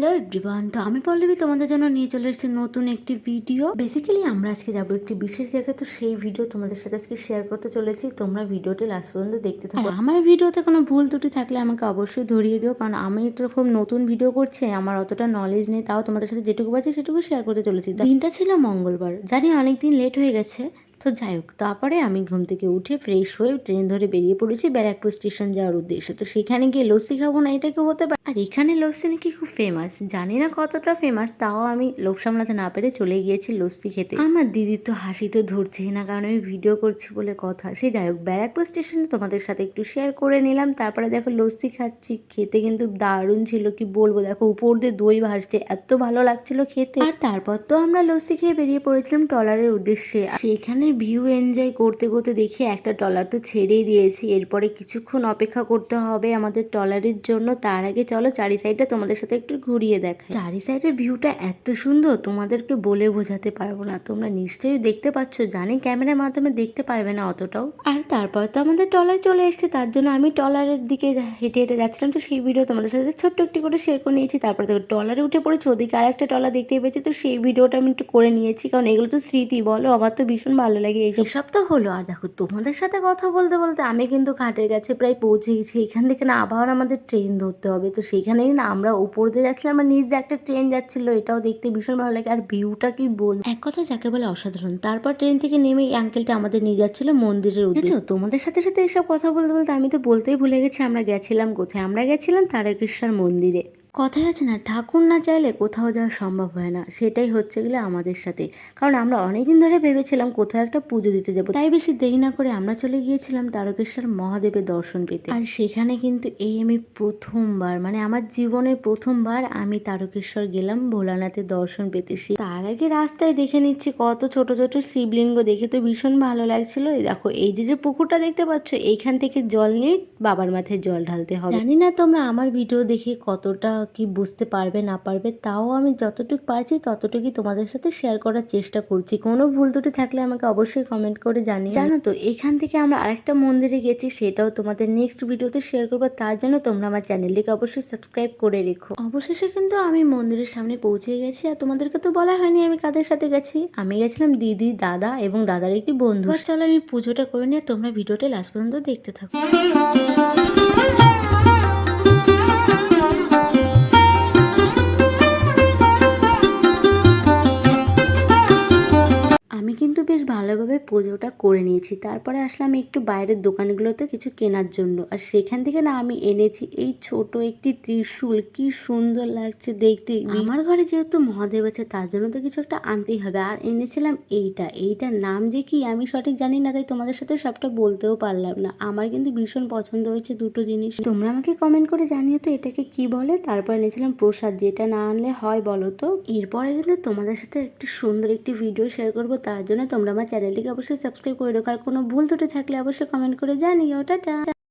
Hello everyone, তো আমি পল্লবী তোমাদের জন্য নিয়ে চলে এসেছি নতুন একটি ভিডিও। বেসিক্যালি আমরা আজকে যাব একটি বিশেষ জায়গায়, তো সেই ভিডিও তোমাদের সাথে আজকে শেয়ার করতে চলেছি। তোমরা ভিডিওটি লাস্ট পর্যন্ত দেখতে থাকো। আমার ভিডিওতে কোনো ভুল ত্রুটি থাকলে আমাকে অবশ্যই ধরিয়ে দিও, কারণ আমি তো খুব নতুন ভিডিও করছি, আমার অতটা নলেজ নেই, তাও তোমাদের সাথে যেটুকু পাচ্ছি সেটুকু শেয়ার করতে চলেছি। দিনটা ছিল মঙ্গলবার। জানি অনেকদিন লেট হয়ে গেছে তো যাই হোক, তারপরে আমি ঘুম থেকে উঠে ফ্রেশ হয়ে ট্রেন ধরে বেরিয়ে পড়েছি ব্যারাকপুর স্টেশন যাওয়ার উদ্দেশ্যে। তো সেখানে গিয়ে লস্যি খাব না, এটা কি হতে পারে? আর এখানে লস্যি নাকি খুব ফেমাস জানি না কতটা ফেমাস তাও আমি লোক সামলাতে না পেরে চলে গিয়েছি লস্যি খেতে। আমার দিদির তো হাসি তো ধরছেই না, কারণ আমি ভিডিও করছি বলে কথা। সে যাই হোক, ব্যারাকপুর স্টেশনে তোমাদের সাথে একটু শেয়ার করে নিলাম। তারপরে দেখো লস্যি খাচ্ছি, খেতে কিন্তু দারুণ ছিল, কি বলব? দেখো উপর দিয়ে দই ভাসছে, এত ভালো লাগছিল খেতে। আর তারপর তো আমরা লস্যি খেয়ে বেরিয়ে পড়েছিলাম ট্রলারের উদ্দেশ্যে। আর সেখানে ভিউ এনজয় করতে করতে দেখি একটা ট্রলার তো ছেড়েই দিয়েছি। এরপরে কিছুক্ষণ অপেক্ষা করতে হবে আমাদের ট্রলারের জন্য। তার আগে চলো চারি সাইডটা তোমাদের সাথে একটু ঘুরিয়ে দেখ চারি সাইডের ভিউটা এত সুন্দর, তোমাদেরকে বলে বোঝাতে পারব না। তোমরা নিশ্চয়ই দেখতে পাচ্ছ, জানি ক্যামেরার মাধ্যমে দেখতে পারবে না অতটাও। আর তারপর তো আমাদের ট্রলার চলে এসছে, তার জন্য আমি ট্রলারের দিকে হেঁটে হেঁটে যাচ্ছিলাম। তো সেই ভিডিও তোমাদের সাথে ছোট্ট একটি করে শেয়ার করে নিয়েছি। তারপর তো ট্রলারে উঠে পড়েছি, ওদিকে আরেকটা ট্রলার দেখতে পেয়েছি। তো সেই ভিডিওটা আমি একটু করে নিয়েছি, কারণ এগুলো তো স্মৃতি, বলো। আমার তো ভীষণ ভালো লাগে এইসব এসব তো হলো। আর দেখো, তোমাদের সাথে কথা বলতে বলতে আমি কিন্তু ঘাটের কাছে প্রায় পৌঁছে গেছি। এখান থেকে না আবার আমাদের ট্রেন ধরতে হবে। তো সেখানেই না আমরা উপর দিয়ে যাচ্ছিলাম আর নিচ দিয়ে একটা ট্রেন যাচ্ছিল। এটাও দেখতে ভীষণ ভালো লাগে। আর ভিউটা কি বল এক কথা যাকে বলে অসাধারণ। তারপর ট্রেন থেকে নেমে এই আঙ্কেলটা আমাদের নিয়ে যাচ্ছিল মন্দিরের উদ্দেশ্যে। তোমাদের সাথে সাথে এসব কথা বলতে বলতে আমি তো বলতেই ভুলে গেছি, আমরা গেছিলাম কোথায়? আমরা গেছিলাম তারকেশ্বর মন্দিরে। কথাই আছে না, ঠাকুর না চাইলে কোথাও যাওয়া সম্ভব হয় না। সেটাই হচ্ছে গেলে আমাদের সাথে। কারণ আমরা অনেকদিন ধরে ভেবেছিলাম কোথাও একটা পুজো দিতে যাব। তাই বেশি দেরি না করে আমরা চলে গিয়েছিলাম তারকেশ্বর মহাদেবের দর্শন পেতে। আর সেখানে কিন্তু এই আমি প্রথমবার মানে আমার জীবনের প্রথমবার আমি তারকেশ্বর গেলাম ভোলানাথের দর্শন পেতে। সে তার আগে রাস্তায় দেখে নিচ্ছি কত ছোট ছোট শিবলিঙ্গ, দেখে তো ভীষণ ভালো লাগছিল। দেখো, এই যে যে পুকুরটা দেখতে পাচ্ছ, এইখান থেকে জল নিয়ে বাবার মাথায় জল ঢালতে হবে। জানি না তোমরা আমার ভিডিও দেখে কতটা কি বুঝতে পারবে না পারবে তাও আমি যতটুকু পারছি ততটুকুই তোমাদের সাথে শেয়ার করার চেষ্টা করছি। কোনো ভুল ত্রুটি থাকলে আমাকে অবশ্যই কমেন্ট করে জানিয়ে জানো তো এখান থেকে আমরা আরেকটা মন্দিরে গেছি সেটাও তোমাদের নেক্সট ভিডিওতে শেয়ার করব তার জন্য তোমরা আমার চ্যানেলটিকে অবশ্যই সাবস্ক্রাইব করে রেখো। অবশেষে কিন্তু আমি মন্দিরের সামনে পৌঁছে গেছি আর তোমাদেরকে তো বলা হয়নি আমি কাদের সাথে গেছি। আমি গেছিলাম দিদি দাদা এবং দাদার একটি বন্ধু। আর চলো আমি পুজোটা করে নিয়ে তোমরা ভিডিওটা লাস্ট পর্যন্ত দেখতে থাকো। পুজোটা করে নিয়েছি। তারপরে আসলাম একটু বাইরের দোকানগুলোতে কিছু কেনার জন্য। আর সেখান থেকে না আমি এনেছি এই ছোট একটি ত্রিশূল। কি সুন্দর লাগছে দেখতে। আমার ঘরে যেহেতু মহাদেব আছে, তার জন্য তো কিছু একটা আনতেই হবে। আর এনেছিলাম এইটা। এইটার নাম যে কি আমি সঠিক জানি না, তাই তোমাদের সাথে সবটা বলতেও পারলাম না। আমার কিন্তু ভীষণ পছন্দ হয়েছে দুটো জিনিস। তোমরা আমাকে কমেন্ট করে জানিও তো এটাকে কি বলে? তারপর এনেছিলাম প্রসাদ। যেটা না আনলে হয় বলো তো? এরপরে কিন্তু তোমাদের সাথে একটু সুন্দর একটি ভিডিও শেয়ার করব। তার জন্য তোমরা আমার চ্যানেলটিকে অবশ্যই সাবস্ক্রাইব করে রাখো। আর কোনো ভুল ত্রুটি থাকলে অবশ্যই কমেন্ট করে জানিও। টাটা।